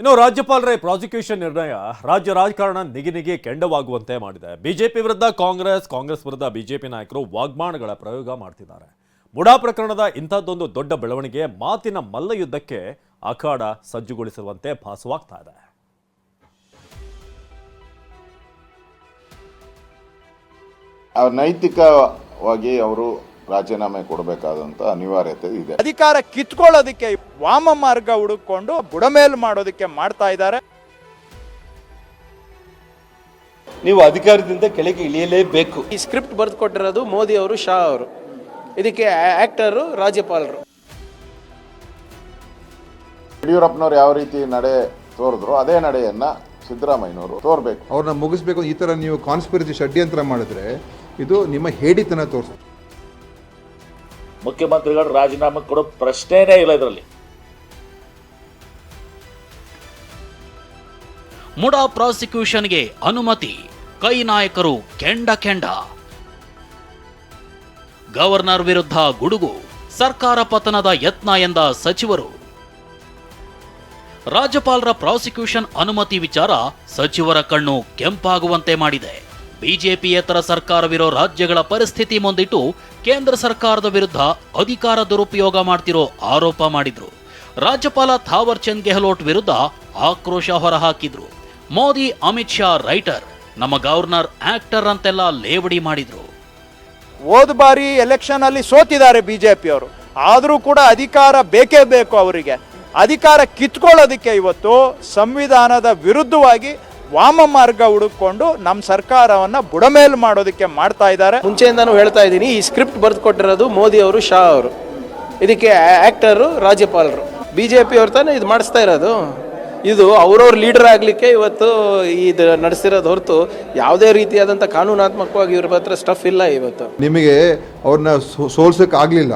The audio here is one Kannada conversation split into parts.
ಇನ್ನು ರಾಜ್ಯಪಾಲರ ಪ್ರಾಸಿಕ್ಯೂಷನ್ ನಿರ್ಣಯ. ರಾಜ್ಯ ರಾಜಕಾರಣ ನಿಗಿನಿಗೆ ಕೆಂಡವಾಗುವಂತೆ ಮಾಡಿದೆ. ಬಿಜೆಪಿ ವಿರುದ್ಧ ಕಾಂಗ್ರೆಸ್ ಕಾಂಗ್ರೆಸ್ ವಿರುದ್ಧ ಬಿಜೆಪಿ ನಾಯಕರು ವಾಗ್ಮಾನಗಳ ಪ್ರಯೋಗ ಮಾಡ್ತಿದ್ದಾರೆ. ಮುಡಾ ಪ್ರಕರಣದ ಇಂಥದ್ದೊಂದು ದೊಡ್ಡ ಬೆಳವಣಿಗೆ ಮಾತಿನ ಮಲ್ಲಯುದ್ಧಕ್ಕೆ ಅಖಾಡ ಸಜ್ಜುಗೊಳಿಸುವಂತೆ ಭಾಸವಾಗ್ತಾ ಇದೆ. ನೈತಿಕವಾಗಿ ಅವರು ರಾಜೀನಾಮೆ ಕೊಡಬೇಕಾದಂತ ಅನಿವಾರ್ಯತೆ ಇದೆ. ಅಧಿಕಾರ ಕಿತ್ಕೊಳ್ಳೋದಕ್ಕೆ ವಾಮ ಮಾರ್ಗ ಹುಡುಕೊಂಡು ಬುಡಮೇಲು ಮಾಡೋದಕ್ಕೆ ಮಾಡ್ತಾ ಇದ್ದಾರೆ. ನೀವು ಅಧಿಕಾರದಿಂದ ಕೆಳಗೆ ಇಳಿಯಲೇಬೇಕು. ಈ ಸ್ಕ್ರಿಪ್ಟ್ ಬರೆದು ಕೊಟ್ಟಿರೋದು ಮೋದಿ ಅವರು ಶಾ ಅವರು. ಇದಕ್ಕೆ ಆಕ್ಟರು ರಾಜ್ಯಪಾಲರು. ಯಡಿಯೂರಪ್ಪನವ್ರು ಯಾವ ರೀತಿ ನಡೆ ತೋರಿದ್ರು ಅದೇ ನಡೆಯನ್ನ ಸಿದ್ದರಾಮಯ್ಯನವರು ತೋರ್ಬೇಕು. ಅವ್ರನ್ನ ಮುಗಿಸ್ಬೇಕು ಈ ತರ ನೀವು ಕಾನ್ಸ್ಪಿರಸಿ ಷಡ್ಯಂತ್ರ ಮಾಡಿದ್ರೆ ಇದು ನಿಮ್ಮ ಹೇಡಿತನ ತೋರಿಸುತ್ತೆ. ಮುಖ್ಯಮಂತ್ರಿಗಳು ರಾಜೀನಾಮೆ ಕೊಡೋ ಪ್ರಶ್ನೆನೇ ಇಲ್ಲ ಇದರಲ್ಲಿ. ಮುಡಾ ಪ್ರಾಸಿಕ್ಯೂಷನ್ಗೆ ಅನುಮತಿ, ಕೈ ನಾಯಕರು ಕೆಂಡ ಕೆಂಡ. ಗವರ್ನರ್ ವಿರುದ್ಧ ಗುಡುಗು, ಸರ್ಕಾರ ಪತನದ ಯತ್ನ ಎಂದ ಸಚಿವರು. ರಾಜ್ಯಪಾಲರ ಪ್ರಾಸಿಕ್ಯೂಷನ್ ಅನುಮತಿ ವಿಚಾರ ಸಚಿವರ ಕಣ್ಣು ಕೆಂಪಾಗುವಂತೆ ಮಾಡಿದೆ. ಬಿಜೆಪಿಯೇತರ ಸರ್ಕಾರವಿರೋ ರಾಜ್ಯಗಳ ಪರಿಸ್ಥಿತಿ ಮುಂದಿಟ್ಟು ಕೇಂದ್ರ ಸರ್ಕಾರದ ವಿರುದ್ಧ ಅಧಿಕಾರ ದುರುಪಯೋಗ ಮಾಡ್ತಿರೋ ಆರೋಪ ಮಾಡಿದ್ರು. ರಾಜ್ಯಪಾಲ ಥಾವರ್ ಚಂದ್ ಗೆಹ್ಲೋಟ್ ವಿರುದ್ಧ ಆಕ್ರೋಶ ಹೊರಹಾಕಿದ್ರು. ಮೋದಿ, ಅಮಿತ್ ಶಾ ರೈಟರ್, ನಮ್ಮ ಗವರ್ನರ್ ಆಕ್ಟರ್ ಅಂತೆಲ್ಲ ಲೇವಡಿ ಮಾಡಿದ್ರು. ಹೋದ ಬಾರಿ ಎಲೆಕ್ಷನ್ ಅಲ್ಲಿ ಸೋತಿದ್ದಾರೆ ಬಿಜೆಪಿ ಅವರು ಆದರೂ ಕೂಡ ಅಧಿಕಾರ ಬೇಕೇ ಬೇಕು ಅವರಿಗೆ. ಅಧಿಕಾರ ಕಿತ್ಕೊಳ್ಳೋದಕ್ಕೆ ಇವತ್ತು ಸಂವಿಧಾನದ ವಿರುದ್ಧವಾಗಿ ವಾಮ ಮಾರ್ಗ ಹುಡುಕೊಂಡು ನಮ್ಮ ಸರ್ಕಾರವನ್ನ ಬುಡಮೇಲು ಮಾಡೋದಕ್ಕೆ ಮಾಡ್ತಾ ಇದ್ದಾರೆ. ಮುಂಚೆಯಿಂದನೂ ಹೇಳ್ತಾ ಇದ್ದೀನಿ ಈ ಸ್ಕ್ರಿಪ್ಟ್ ಬರೆದು ಕೊಟ್ಟಿರೋದು ಮೋದಿ ಅವರು ಶಾ ಅವರು. ಇದಕ್ಕೆ ಆಕ್ಟರು ರಾಜ್ಯಪಾಲರು. ಬಿ ಜೆ ಪಿ ಅವ್ರು ತಾನೇ ಇದು ಮಾಡಿಸ್ತಾ ಇರೋದು. ಇದು ಅವ್ರವ್ರ ಲೀಡರ್ ಆಗಲಿಕ್ಕೆ ಇವತ್ತು ಇದು ನಡೆಸಿರೋದು ಹೊರತು ಯಾವುದೇ ರೀತಿಯಾದಂಥ ಕಾನೂನಾತ್ಮಕವಾಗಿ ಇವ್ರ ಹತ್ರ ಸ್ಟಫ್ ಇಲ್ಲ ಇವತ್ತು. ನಿಮಗೆ ಅವ್ರನ್ನ ಸೋಲ್ಸೋಕ್ಕಾಗಲಿಲ್ಲ.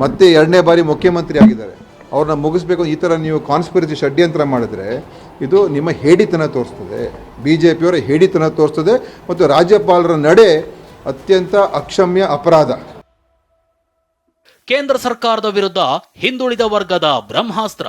ಮತ್ತೆ ಎರಡನೇ ಬಾರಿ ಮುಖ್ಯಮಂತ್ರಿ ಆಗಿದ್ದಾರೆ. ಅವ್ರನ್ನ ಮುಗಿಸ್ಬೇಕು ಈ ಥರ ನೀವು ಕಾನ್ಸ್ಪಿರಸಿ ಷಡ್ಯಂತ್ರ ಮಾಡಿದ್ರೆ ಇದು ನಿಮ್ಮ ಹೇಡಿತನ ತೋರಿಸ್ತದೆ. ಬಿ ಜೆ ಪಿಯವರ ಹೇಡಿತನ ತೋರಿಸ್ತದೆ ಮತ್ತು ರಾಜ್ಯಪಾಲರ ನಡೆ ಅತ್ಯಂತ ಅಕ್ಷಮ್ಯ ಅಪರಾಧ. ಕೇಂದ್ರ ಸರ್ಕಾರದ ವಿರುದ್ಧ ಹಿಂದುಳಿದ ವರ್ಗದ ಬ್ರಹ್ಮಾಸ್ತ್ರ.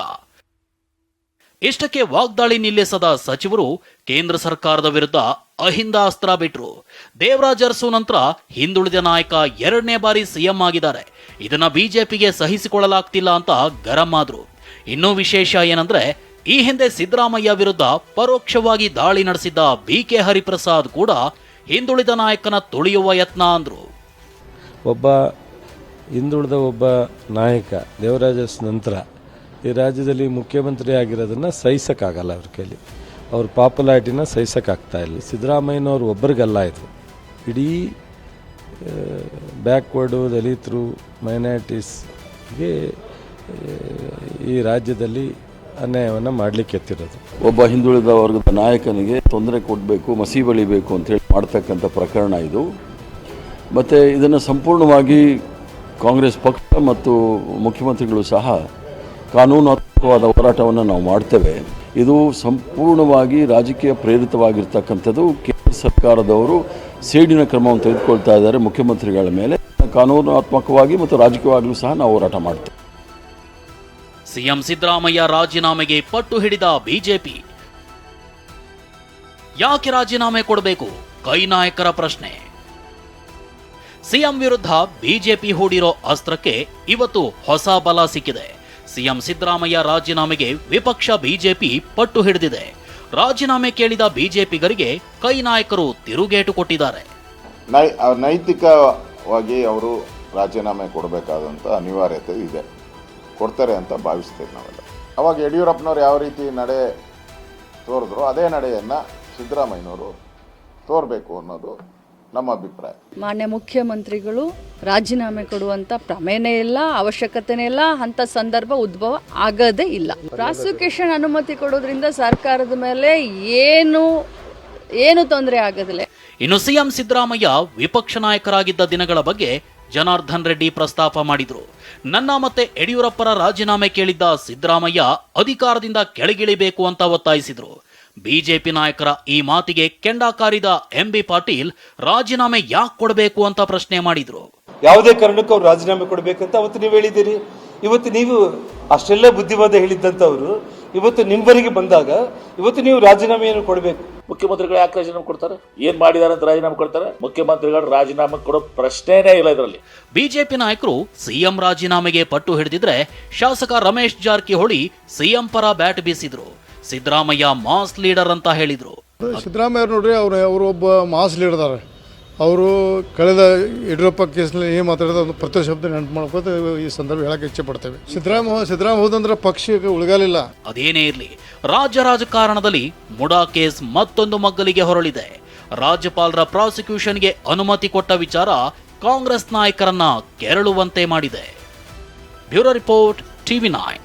ಇಷ್ಟಕ್ಕೆ ವಾಗ್ದಾಳಿ ನಿಲ್ಲಿಸದ ಸಚಿವರು ಕೇಂದ್ರ ಸರ್ಕಾರದ ವಿರುದ್ಧ ಅಹಿಂದ ಅಸ್ತ್ರ ಬಿಟ್ರು. ದೇವರಾಜ್ ಅರಸು ನಂತರ ಹಿಂದುಳಿದ ನಾಯಕ ಎರಡನೇ ಬಾರಿ ಸಿಎಂ ಆಗಿದ್ದಾರೆ. ಇದನ್ನ ಬಿಜೆಪಿಗೆ ಸಹಿಸಿಕೊಳ್ಳಲಾಗ್ತಿಲ್ಲ ಅಂತ ಗರಂ ಆದ್ರು. ಇನ್ನೂ ವಿಶೇಷ ಏನಂದ್ರೆ, ಈ ಹಿಂದೆ ಸಿದ್ದರಾಮಯ್ಯ ವಿರುದ್ಧ ಪರೋಕ್ಷವಾಗಿ ದಾಳಿ ನಡೆಸಿದ್ದ ಬಿ ಕೆ ಹರಿಪ್ರಸಾದ್ ಕೂಡ ಹಿಂದುಳಿದ ನಾಯಕನ ತುಳಿಯುವ ಯತ್ನ ಅಂದ್ರು. ಒಬ್ಬ ಹಿಂದುಳಿದ ಒಬ್ಬ ನಾಯಕ ದೇವರಾಜಸ್ ನಂತರ ಈ ರಾಜ್ಯದಲ್ಲಿ ಮುಖ್ಯಮಂತ್ರಿ ಆಗಿರೋದನ್ನು ಸಹಿಸೋಕ್ಕಾಗಲ್ಲ ಅವ್ರ ಕೈಲಿ. ಅವ್ರ ಪಾಪ್ಯುಲಾರಿಟಿನ ಸಹಿಸೋಕ್ಕಾಗ್ತಾ ಇಲ್ಲ. ಸಿದ್ದರಾಮಯ್ಯನವ್ರು ಒಬ್ಬರಿಗಲ್ಲ ಇದು. ಇಡೀ ಬ್ಯಾಕ್ವರ್ಡು, ದಲಿತರು, ಮೈನಾರಿಟೀಸ್ಗೆ ಈ ರಾಜ್ಯದಲ್ಲಿ ಅನ್ಯಾಯವನ್ನು ಮಾಡಲಿಕ್ಕೆ ಎತ್ತಿರೋದು. ಒಬ್ಬ ಹಿಂದುಳಿದ ವರ್ಗದ ನಾಯಕನಿಗೆ ತೊಂದರೆ ಕೊಡಬೇಕು, ಮಸಿ ಬಳಿಬೇಕು ಅಂತೇಳಿ ಮಾಡ್ತಕ್ಕಂಥ ಪ್ರಕರಣ ಇದು. ಮತ್ತು ಇದನ್ನು ಸಂಪೂರ್ಣವಾಗಿ ಕಾಂಗ್ರೆಸ್ ಪಕ್ಷ ಮತ್ತು ಮುಖ್ಯಮಂತ್ರಿಗಳು ಸಹ ಕಾನೂನಾತ್ಮಕವಾದ ಹೋರಾಟವನ್ನು ನಾವು ಮಾಡ್ತೇವೆ. ಇದು ಸಂಪೂರ್ಣವಾಗಿ ರಾಜಕೀಯ ಪ್ರೇರಿತವಾಗಿರ್ತಕ್ಕಂಥದ್ದು. ಕೇಂದ್ರ ಸರ್ಕಾರದವರು ಸೇಡಿನ ಕ್ರಮವನ್ನು ತೆಗೆದುಕೊಳ್ತಾ ಇದ್ದಾರೆ ಮುಖ್ಯಮಂತ್ರಿಗಳ ಮೇಲೆ. ಕಾನೂನಾತ್ಮಕವಾಗಿ ಮತ್ತು ರಾಜಕೀಯವಾಗಲೂ ಸಹ ನಾವು ಹೋರಾಟ ಮಾಡ್ತೇವೆ. ಸಿಎಂ ಸಿದ್ದರಾಮಯ್ಯ ರಾಜೀನಾಮೆಗೆ ಪಟ್ಟು ಹಿಡಿದ ಬಿಜೆಪಿ. ಯಾಕೆ ರಾಜೀನಾಮೆ ಕೊಡಬೇಕು? ಕೈ ನಾಯಕರ ಪ್ರಶ್ನೆ. ಸಿಎಂ ವಿರುದ್ಧ ಬಿಜೆಪಿ ಹೂಡಿರೋ ಅಸ್ತ್ರಕ್ಕೆ ಇವತ್ತು ಹೊಸ ಬಲ ಸಿಕ್ಕಿದೆ. ಸಿಎಂ ಸಿದ್ದರಾಮಯ್ಯ ರಾಜೀನಾಮೆಗೆ ವಿಪಕ್ಷ ಬಿಜೆಪಿ ಪಟ್ಟು ಹಿಡಿದಿದೆ. ರಾಜೀನಾಮೆ ಕೇಳಿದ ಬಿಜೆಪಿಗರಿಗೆ ಕೈ ನಾಯಕರು ತಿರುಗೇಟು ಕೊಟ್ಟಿದ್ದಾರೆ. ನೈತಿಕವಾಗಿ ಅವರು ರಾಜೀನಾಮೆ ಕೊಡಬೇಕಾದಂತ ಅನಿವಾರ್ಯತೆ ಇದೆ. ಕೊಡ್ತಾರೆ ಅಂತ ಭಾವಿಸ್ತೇವೆ ನಾವೆಲ್ಲ. ಅವಾಗ ಯಡಿಯೂರಪ್ಪನವ್ರು ಯಾವ ರೀತಿ ನಡೆ ತೋರಿದ್ರು, ಅದೇ ನಡೆಯನ್ನು ಸಿದ್ದರಾಮಯ್ಯನವರು ತೋರಬೇಕು ಅನ್ನೋದು ನಮ್ಮ ಅಭಿಪ್ರಾಯ. ಮಾನ್ಯ ಮುಖ್ಯಮಂತ್ರಿಗಳು ರಾಜೀನಾಮೆ ಕೊಡುವಂತ ಪ್ರಮೇಯನೇ ಇಲ್ಲ ಅವಶ್ಯಕತೆನೇ ಇಲ್ಲ ಅಂತ ಸಂದರ್ಭ ಉದ್ಭವ ಆಗದೇ ಇಲ್ಲ. ಪ್ರಾಸಿಕ್ಯೂಷನ್ ಅನುಮತಿ ಕೊಡೋದ್ರಿಂದ ಸರ್ಕಾರದ ಮೇಲೆ ಏನು ಏನು ತೊಂದರೆ ಆಗೋದಿಲ್ಲ. ಇನ್ನು ಸಿಎಂ ಸಿದ್ದರಾಮಯ್ಯ ವಿಪಕ್ಷ ನಾಯಕರಾಗಿದ್ದ ದಿನಗಳ ಬಗ್ಗೆ ಜನಾರ್ದನ್ ರೆಡ್ಡಿ ಪ್ರಸ್ತಾಪ ಮಾಡಿದ್ರು. ನನ್ನ ಮತ್ತೆ ಯಡಿಯೂರಪ್ಪರ ರಾಜೀನಾಮೆ ಕೇಳಿದ್ದ ಸಿದ್ದರಾಮಯ್ಯ ಅಧಿಕಾರದಿಂದ ಕೆಳಗಿಳಿಬೇಕು ಅಂತ ಒತ್ತಾಯಿಸಿದ್ರು. ಬಿಜೆಪಿ ನಾಯಕರ ಈ ಮಾತಿಗೆ ಕೆಂಡಾಕಾರಿದ ಕಾರಿದ ಎಂಬಿ ಪಾಟೀಲ್ ರಾಜೀನಾಮೆ ಯಾಕೆ ಕೊಡಬೇಕು ಅಂತ ಪ್ರಶ್ನೆ ಮಾಡಿದ್ರು. ಯಾವುದೇ ಕಾರಣಕ್ಕೂ ಅವ್ರು ರಾಜೀನಾಮೆ ಕೊಡಬೇಕಂತ ಅವತ್ತು ನೀವು ಹೇಳಿದ್ದೀರಿ. ಇವತ್ತು ನೀವು ಅಷ್ಟೆಲ್ಲ ಬುದ್ಧಿವಾದ ಹೇಳಿದ್ದಂಥವ್ರು ಇವತ್ತು ನಿಮ್ಮವರಿಗೆ ಬಂದಾಗ ಇವತ್ತು ನೀವು ರಾಜೀನಾಮೆಯನ್ನು ಕೊಡಬೇಕು. ಮುಖ್ಯಮಂತ್ರಿಗಳು ಯಾಕೆ ರಾಜೀನಾಮೆ ಕೊಡ್ತಾರೆ? ಏನ್ ಮಾಡಿದಾರೆ ಅಂತ ರಾಜೀನಾಮೆ ಕೊಡ್ತಾರೆ? ಮುಖ್ಯಮಂತ್ರಿಗಳು ರಾಜೀನಾಮೆ ಕೊಡೋ ಪ್ರಶ್ನೆನೇ ಇಲ್ಲ ಇದರಲ್ಲಿ. ಬಿಜೆಪಿ ನಾಯಕರು ಸಿಎಂ ರಾಜೀನಾಮೆಗೆ ಪಟ್ಟು ಹಿಡಿದಿದ್ರೆ ಶಾಸಕ ರಮೇಶ್ ಜಾರಕಿಹೊಳಿ ಸಿಎಂ ಪರ ಬ್ಯಾಟ್ ಬೀಸಿದ್ರು. ಸಿದ್ದರಾಮಯ್ಯ ಮಾಸ್ ಲೀಡರ್ ಅಂತ ಹೇಳಿದರು. ಸಿದ್ದರಾಮಯ್ಯ ಅವ್ರು ನೋಡ್ರಿ ಅವರು ಅವರು ಒಬ್ಬ ಮಾಸ್ ಲೀಡರ್ ಅವರು ಕಳೆದ ಯಡಿಯೂರಪ್ಪ ಕೇಸ್ನಲ್ಲಿ ಏನು ಮಾತಾಡಿದ ಒಂದು ಪ್ರತಿ ಶಬ್ದ ನೆನಪು ಮಾಡ್ಕೋತ ಈ ಸಂದರ್ಭ ಹೇಳಕ್ಕೆ ಇಚ್ಛೆ ಪಡ್ತೇವೆ. ಸಿದ್ದರಾಮ ಸಿದ್ದರಾಮ ಹೋದಂದ್ರೆ ಪಕ್ಷಕ್ಕೆ ಉಳಿಗಾಲಿಲ್ಲ. ಅದೇನೇ ಇರಲಿ ರಾಜ್ಯ ರಾಜಕಾರಣದಲ್ಲಿ ಮುಡಾ ಕೇಸ್ ಮತ್ತೊಂದು ಮಗ್ಗಲಿಗೆ ಹೊರಳಿದೆ. ರಾಜ್ಯಪಾಲರ ಪ್ರಾಸಿಕ್ಯೂಷನ್ಗೆ ಅನುಮತಿ ಕೊಟ್ಟ ವಿಚಾರ ಕಾಂಗ್ರೆಸ್ ನಾಯಕರನ್ನ ಕೆರಳುವಂತೆ ಮಾಡಿದೆ. Bureau report TV nine.